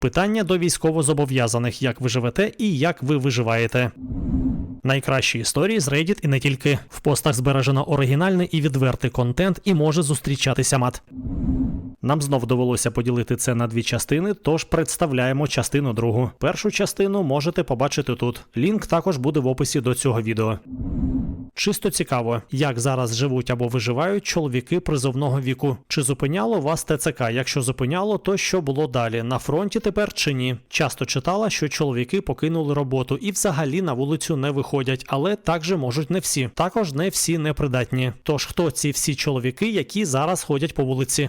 Питання до військовозобов'язаних, як ви живете і як ви виживаєте. Найкращі історії з Reddit і не тільки в постах збережено оригінальний і відвертий контент і може зустрічатися мат. Нам знов довелося поділити це на дві частини, тож представляємо частину другу. Першу частину можете побачити тут. Лінк також буде в описі до цього відео. Чисто цікаво, як зараз живуть або виживають чоловіки призовного віку. Чи зупиняло вас ТЦК? Якщо зупиняло, то що було далі? На фронті тепер чи ні? Часто читала, що чоловіки покинули роботу і взагалі на вулицю не виходять, але так же можуть не всі. Також не всі непридатні. Тож хто ці всі чоловіки, які зараз ходять по вулиці?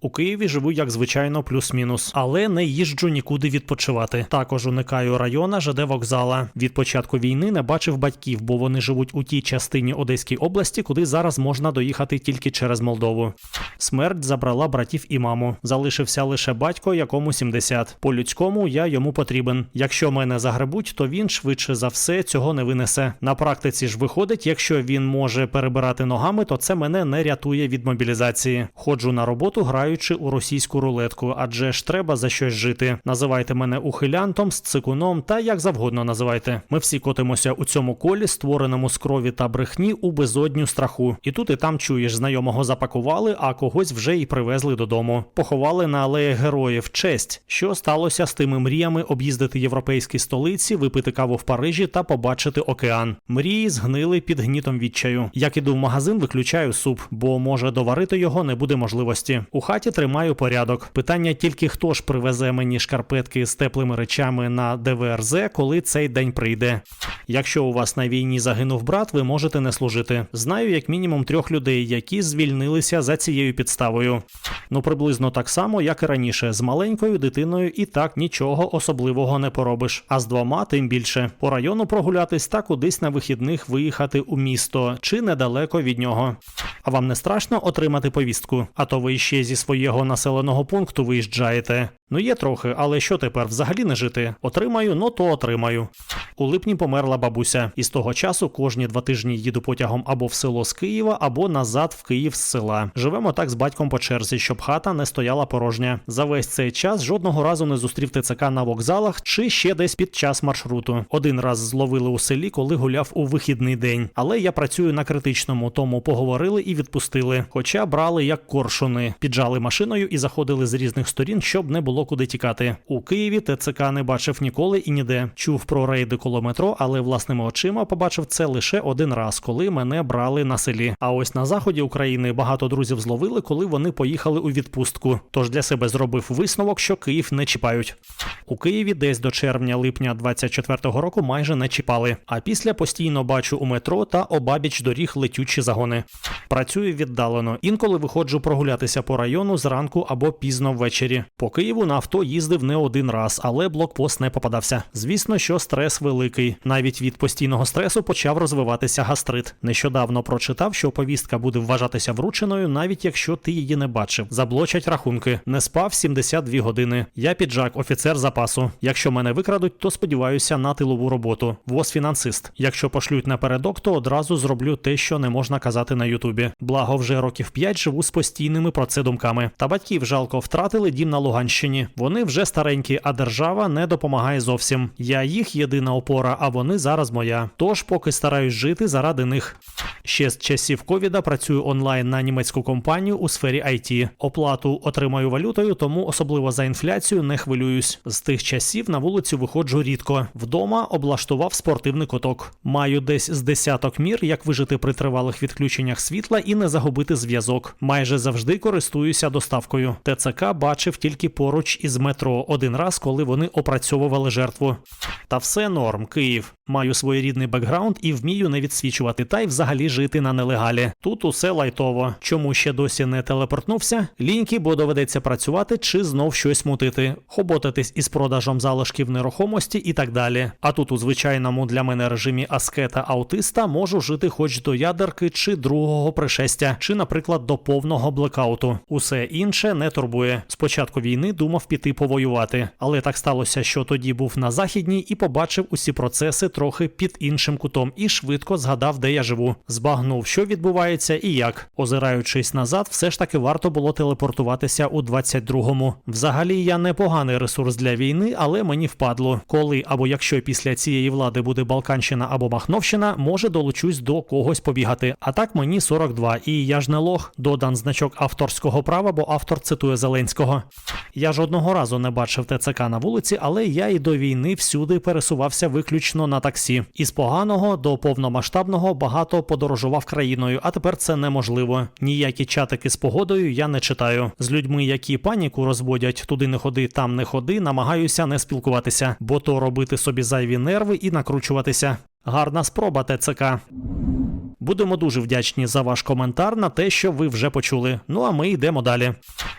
У Києві живу як звичайно, плюс-мінус, але не їжджу нікуди відпочивати. Також уникаю района ЖД вокзала. Від початку війни не бачив батьків, бо вони живуть у тій частині Одеської області, куди зараз можна доїхати тільки через Молдову. Смерть забрала братів і маму. Залишився лише батько, якому 70. По людському я йому потрібен. Якщо мене загребуть, то він швидше за все цього не винесе. На практиці ж виходить, якщо він може перебирати ногами, то це мене не рятує від мобілізації. Ходжу на роботу, граючи у російську рулетку, адже ж треба за щось жити. Називайте мене ухилянтом, сцикуном та як завгодно називайте. Ми всі котимося у цьому колі, створеному з крові та брехні у безодню страху. І тут і там чуєш, знайомого запакували, а когось вже і привезли додому. Поховали на алеї героїв честь, що сталося з тими мріями об'їздити європейські столиці, випити каву в Парижі та побачити океан. Мрії згнили під гнітом відчаю. Як іду в магазин, виключаю суп, бо може доварити його не буде можливості. У хаті тримаю порядок. Питання тільки хто ж привезе мені шкарпетки з теплими речами на ДВРЗ, коли цей день прийде. Якщо у вас на війні загинув брат, ви можете не служити. Знаю як мінімум трьох людей, які звільнилися за цією підставою. Ну приблизно так само, як і раніше, з маленькою дитиною і так нічого особливого не поробиш. А з двома тим більше. По району прогулятись та кудись на вихідних виїхати у місто чи недалеко від нього. А вам не страшно отримати повістку? А то ви ще зі свого населеного пункту виїжджаєте. Ну є трохи, але що тепер взагалі не жити? Отримаю, ну то отримаю. У липні померла бабуся, і з того часу кожні два тижні їду потягом або в село з Києва, або назад в Київ з села. Живемо так з батьком по черзі, щоб хата не стояла порожня. За весь цей час жодного разу не зустрів ТЦК на вокзалах чи ще десь під час маршруту. Один раз зловили у селі, коли гуляв у вихідний день. Але я працюю на критичному, тому поговорили і відпустили. Хоча брали як коршуни, піджали машиною і заходили з різних сторін, щоб не було куди тікати. У Києві ТЦК не бачив ніколи і ніде. Чув про рейди коло метро, але власними очима побачив це лише один раз, коли мене брали на селі. А ось на заході України багато друзів зловили, коли вони поїхали у відпустку. Тож для себе зробив висновок, що Київ не чіпають. У Києві десь до червня-липня 24-го року майже не чіпали. А після постійно бачу у метро та обабіч доріг летючі загони. Працюю віддалено. Інколи виходжу прогулятися по району зранку або пізно ввечері. По Києву на авто їздив не один раз, але блокпост не попадався. Звісно, що стрес великий. Навіть від постійного стресу почав розвиватися гастрит. Нещодавно прочитав, що повістка буде вважатися врученою, навіть якщо ти її не бачив. Заблочать рахунки. Не спав 72 години. Я піджак, офіцер запасу. Якщо мене викрадуть, то сподіваюся на тилову роботу. ВОЗ фінансист. Якщо пошлють напередок, то одразу зроблю те, що не можна казати на Ютубі. Благо, вже років 5 живу з постійними про це думками. Та батьків жалко втратили дім на Луганщині. Вони вже старенькі, а держава не допомагає зовсім. Я їх єдина опора, а вони зараз моя. Тож поки стараюсь жити заради них. Ще з часів ковіда працюю онлайн на німецьку компанію у сфері IT. Оплату отримаю валютою, тому особливо за інфляцію не хвилююсь. З тих часів на вулицю виходжу рідко. Вдома облаштував спортивний куток. Маю десь з десяток мір, як вижити при тривалих відключеннях світла і не загубити зв'язок. Майже завжди користуюся доставкою. ТЦК бачив тільки поруч із метро один раз, коли вони опрацьовували жертву. Та все норм, Київ. Маю своєрідний бекграунд і вмію не відсвічувати, та й взагалі жити на нелегалі. Тут усе лайтово. Чому ще досі не телепортнувся? Ліньки, бо доведеться працювати чи знов щось мутити, хоботитись із продажем залишків нерухомості і так далі. А тут у звичайному для мене режимі аскета аутиста можу жити хоч до ядерки чи другого пришестя, чи, наприклад, до повного блекауту. Усе інше не турбує. Спочатку війни думав піти повоювати, але так сталося, що тоді був на західній і побачив усі процеси трохи під іншим кутом і швидко згадав, де я живу. Збагнув, що відбувається і як. Озираючись назад, все ж таки варто було телепортуватися у 22-му. Взагалі я непоганий ресурс для війни, але мені впадло. Коли або якщо після цієї влади буде Балканщина або Махновщина, може долучусь до когось побігати. А так мені 42, і я ж не лох. Додан значок авторського права, бо автор цитує Зеленського. Я жодного разу не бачив ТЦК на вулиці, але я і до війни всюди пересувався виключно на таксі. Із поганого до повномасштабного багато подорожував країною, а тепер це неможливо. Ніякі чатики з погодою я не читаю. З людьми, які паніку розводять, туди не ходи, там не ходи, намагаюся не спілкуватися, бо то робити собі зайві нерви і накручуватися. Гарна спроба ТЦК. Будемо дуже вдячні за ваш коментар на те, що ви вже почули. Ну а ми йдемо далі.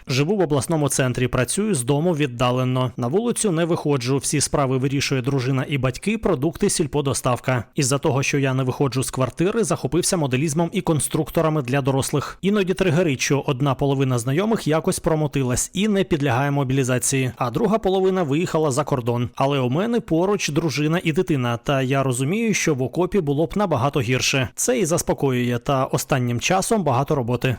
Живу в обласному центрі, працюю з дому віддалено. На вулицю не виходжу. Всі справи вирішує дружина і батьки, продукти, сільподоставка. Із-за того, що я не виходжу з квартири, захопився моделізмом і конструкторами для дорослих. Іноді тригерить, що одна половина знайомих якось промотилась і не підлягає мобілізації, а друга половина виїхала за кордон. Але у мене поруч дружина і дитина. Та я розумію, що в окопі було б набагато гірше. Це і заспокоює, та останнім часом багато роботи.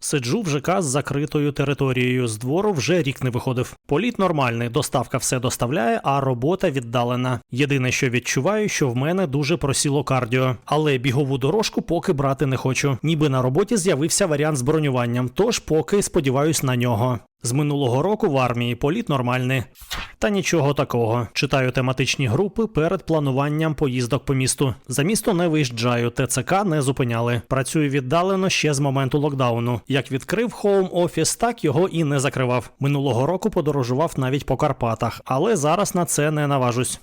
Сиджу в ЖК з закритою територією. З двору вже рік не виходив. Політ нормальний, доставка все доставляє, а робота віддалена. Єдине, що відчуваю, що в мене дуже просіло кардіо, але бігову дорожку поки брати не хочу. Ніби на роботі з'явився варіант з бронюванням, тож поки сподіваюсь на нього. З минулого року в армії політ нормальний. Та нічого такого. Читаю тематичні групи перед плануванням поїздок по місту. За місто не виїжджаю, ТЦК не зупиняли. Працюю віддалено ще з моменту локдауну. Як відкрив хоум офіс, так його і не закривав. Минулого року подорожував навіть по Карпатах, але зараз на це не наважусь.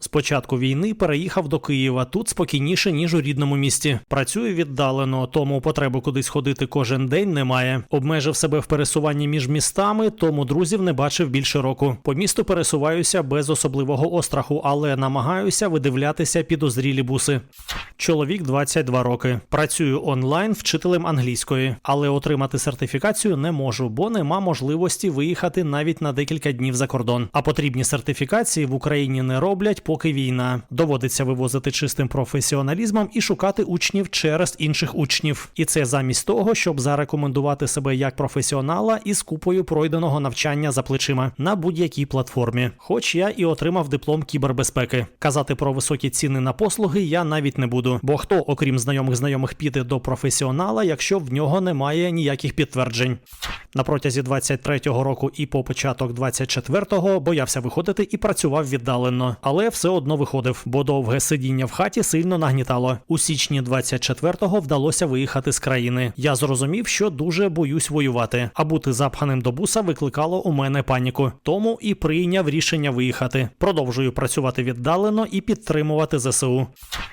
З початку війни переїхав до Києва. Тут спокійніше ніж у рідному місті. Працюю віддалено, тому потреби кудись ходити кожен день немає. Обмежив себе в пересуванні між містами, тому друзів не бачив більше року. По місту пересуваюся без особливого остраху, але намагаюся видивлятися підозрілі буси. Чоловік 22 роки. Працюю онлайн вчителем англійської, але отримати сертифікацію не можу, бо нема можливості виїхати навіть на декілька днів за кордон. А потрібні сертифікації в Україні не роблять, поки війна. Доводиться вивозити чистим професіоналізмом і шукати учнів через інших учнів. І це замість того, щоб зарекомендувати себе як професіонала із купою пройденого навчання за плечима на будь-якій платформі. Хоч я і отримав диплом кібербезпеки. Казати про високі ціни на послуги я навіть не буду, бо хто, окрім знайомих знайомих, піде до професіонала, якщо в нього немає ніяких підтверджень. На протязі 23-го року і по початок 24-го боявся виходити і працював віддалено, але все одно виходив, бо довге сидіння в хаті сильно нагнітало. У січні 24-го вдалося виїхати з країни. Я зрозумів, що дуже боюсь воювати, а бути запханим до буса викликало у мене паніку. Тому і прийняв рішення виїхати. Продовжую працювати віддалено і підтримувати ЗСУ.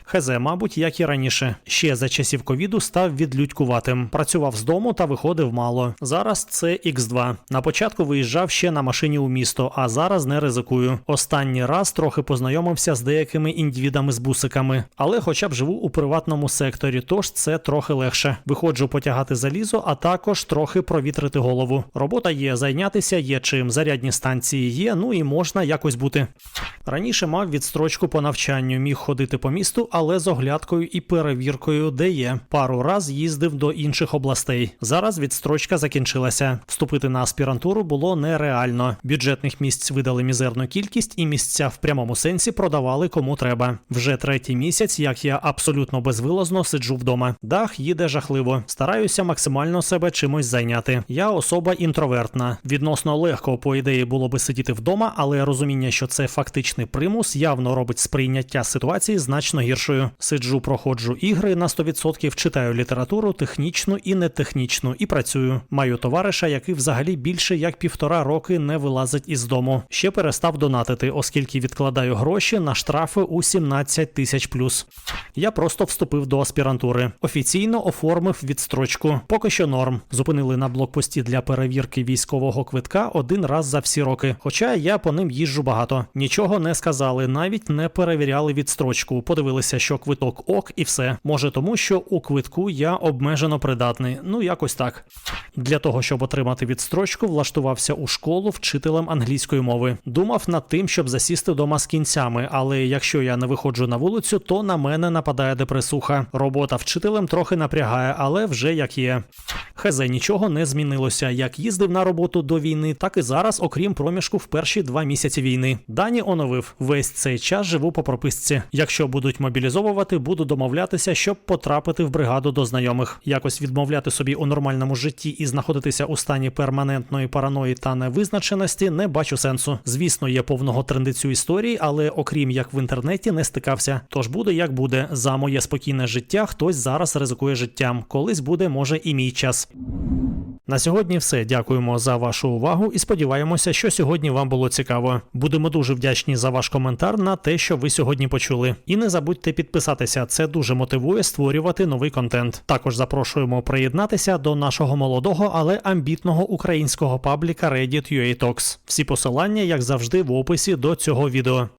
ХЗ, мабуть, як і раніше. Ще за часів ковіду став відлюдькуватим. Працював з дому та виходив мало. Зараз це X2. На початку виїжджав ще на машині у місто, а зараз не ризикую. Останній раз трохи познайомився з деякими індивідами з бусиками, але хоча б живу у приватному секторі, тож це трохи легше. Виходжу потягати залізо, а також трохи провітрити голову. Робота є, зайнятися є чим, зарядні станції є, ну і можна якось бути. Раніше мав відстрочку по навчанню, міг ходити по місту, але з оглядкою і перевіркою, де є. Пару раз їздив до інших областей. Зараз відстрочка закінчилася. Вступити на аспірантуру було нереально. Бюджетних місць видали мізерну кількість, і місця в прямому сенсі продавали кому треба. Вже третій місяць, як я абсолютно безвилазно сиджу вдома. Дах їде жахливо. Стараюся максимально себе чимось зайняти. Я особа інтровертна. Відносно легко, по ідеї, було би сидіти вдома, але розуміння, що це фактичний примус, явно робить сприйняття ситуації значно гіршою. Сиджу, проходжу ігри на 100%, читаю літературу, технічну і нетехнічну, і працюю. Маю товариша, який взагалі більше як півтора роки не вилазить із дому. Ще перестав донатити, оскільки відкладаю гроші на штрафи у 17 тисяч плюс. Я просто вступив до аспірантури. Офіційно оформив відстрочку. Поки що норм. Зупинили на блокпості для перевірки військового квитка один раз за всі роки. Хоча я по ним їжджу багато. Нічого не сказали, навіть не перевіряли відстрочку. Подивилися, що квиток ок, і все. Може, тому що у квитку я обмежено придатний. Ну якось так. Для того, щоб отримати відстрочку, влаштувався у школу вчителем англійської мови. Думав над тим, щоб засісти дома з кінцями, але якщо я не виходжу на вулицю, то на мене нападає депресуха. Робота вчителем трохи напрягає, але вже як є. Хезе нічого не змінилося. Як їздив на роботу до війни, так і зараз, окрім проміжку в перші два місяці війни. Дані оновив. Весь цей час живу по прописці. Якщо будуть мобілізовувати, буду домовлятися, щоб потрапити в бригаду до знайомих. Якось відмовляти собі у нормальному житті і знаходитися у стані перманентної параної та невизначеності не бачу сенсу. Звісно, є повного трендицю історії, але окрім як в інтернеті не стикався. Тож буде як буде. За моє спокійне життя хтось зараз ризикує життям. Колись буде, може, і мій час. На сьогодні все. Дякуємо за вашу увагу і сподіваємося, що сьогодні вам було цікаво. Будемо дуже вдячні за ваш коментар на те, що ви сьогодні почули. І не забудьте підписатися, це дуже мотивує створювати новий контент. Також запрошуємо приєднатися до нашого молодого, але амбітного українського пабліка Reddit UA Talks. Всі посилання, як завжди, в описі до цього відео.